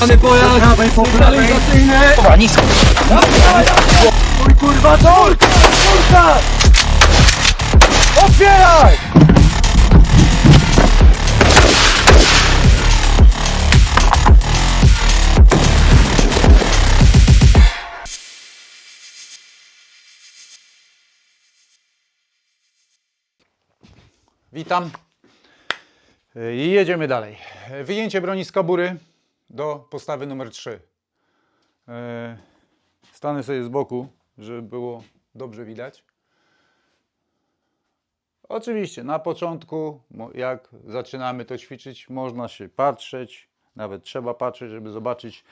Pany pojazd! prawej, po prawej. Stabilizacyjny! Kurwa, nisko. Mój kurwa! Otwieraj! Witam. I jedziemy dalej. Wyjęcie broni z kabury do postawy numer 3. Stanę sobie z boku, żeby było dobrze widać. Oczywiście na początku, jak zaczynamy to ćwiczyć, można się patrzeć, nawet trzeba patrzeć, żeby zobaczyć,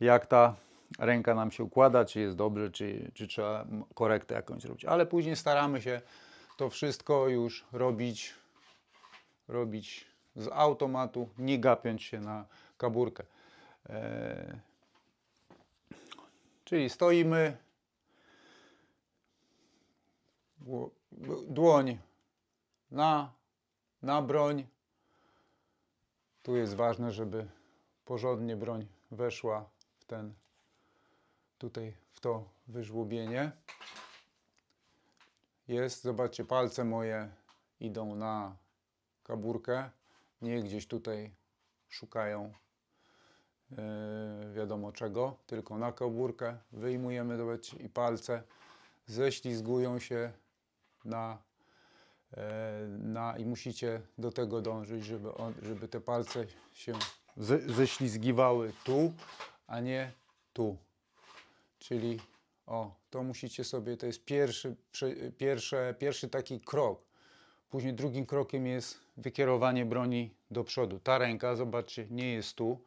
jak ta ręka nam się układa, czy jest dobrze, czy, czy trzeba korektę jakąś zrobić. Ale później staramy się to wszystko już robić, robić z automatu, nie gapiąc się na kaburkę. E, czyli stoimy, dło- dłoń na, na broń. Tu jest ważne, żeby porządnie broń weszła w ten, tutaj w to wyżłobienie. Jest, zobaczcie, palce moje idą na kaburkę, nie gdzieś tutaj szukają wiadomo czego, tylko na kaburkę. Wyjmujemy, zobaczcie, i palce ześlizgują się na e, na, i musicie do tego dążyć, żeby, on, żeby te palce się ze, ześlizgiwały tu, a nie tu. Czyli o, to musicie sobie, to jest pierwszy, pierwsze, pierwszy taki krok. Później drugim krokiem jest wykierowanie broni do przodu. Ta ręka, zobaczcie, nie jest tu,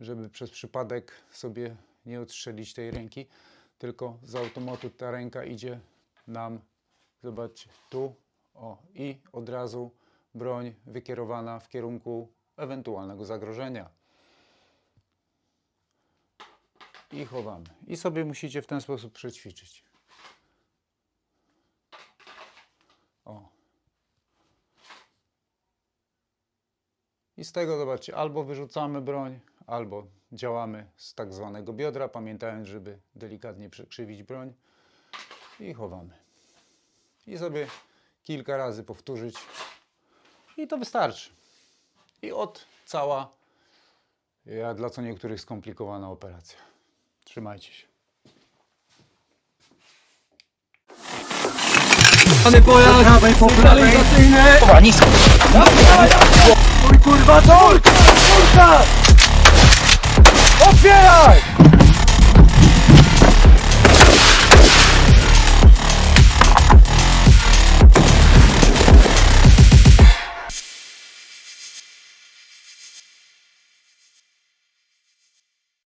żeby przez przypadek sobie nie odstrzelić tej ręki, tylko z automatu ta ręka idzie nam, zobaczcie, tu, o, i od razu broń wykierowana w kierunku ewentualnego zagrożenia. I chowamy. I sobie musicie w ten sposób przećwiczyć. O. I z tego zobaczcie, albo wyrzucamy broń, albo działamy z tak zwanego biodra, pamiętając, żeby delikatnie przekrzywić broń i chowamy. I sobie kilka razy powtórzyć i to wystarczy. I od cała, ja, dla co niektórych skomplikowana operacja. Trzymajcie się. Pany pojazd! prawej, po prawej. Kurwa, nisko. Mój kurwa tor! Kurwa! 起来！